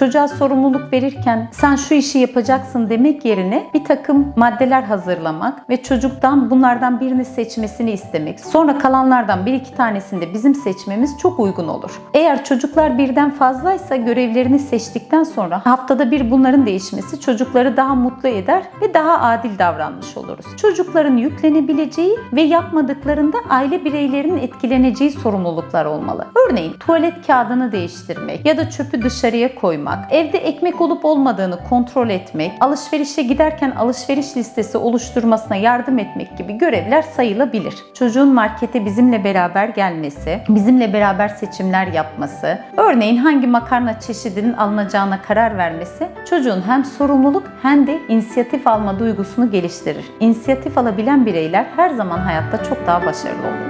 Çocuğa sorumluluk verirken sen şu işi yapacaksın demek yerine bir takım maddeler hazırlamak ve çocuktan bunlardan birini seçmesini istemek. Sonra kalanlardan bir iki tanesini de bizim seçmemiz çok uygun olur. Eğer çocuklar birden fazlaysa görevlerini seçtikten sonra haftada bir bunların değişmesi çocukları daha mutlu eder ve daha adil davranmış oluruz. Çocukların yüklenebileceği ve yapmadıklarında aile bireylerinin etkileneceği sorumluluklar olmalı. Örneğin tuvalet kağıdını değiştirmek ya da çöpü dışarıya koymak, evde ekmek olup olmadığını kontrol etmek, alışverişe giderken alışveriş listesi oluşturmasına yardım etmek gibi görevler sayılabilir. Çocuğun markete bizimle beraber gelmesi, bizimle beraber seçimler yapması, örneğin hangi makarna çeşidinin alınacağına karar vermesi çocuğun hem sorumluluk hem de inisiyatif alma duygusunu geliştirir. İnisiyatif alabilen bireyler her zaman hayatta çok daha başarılı olur.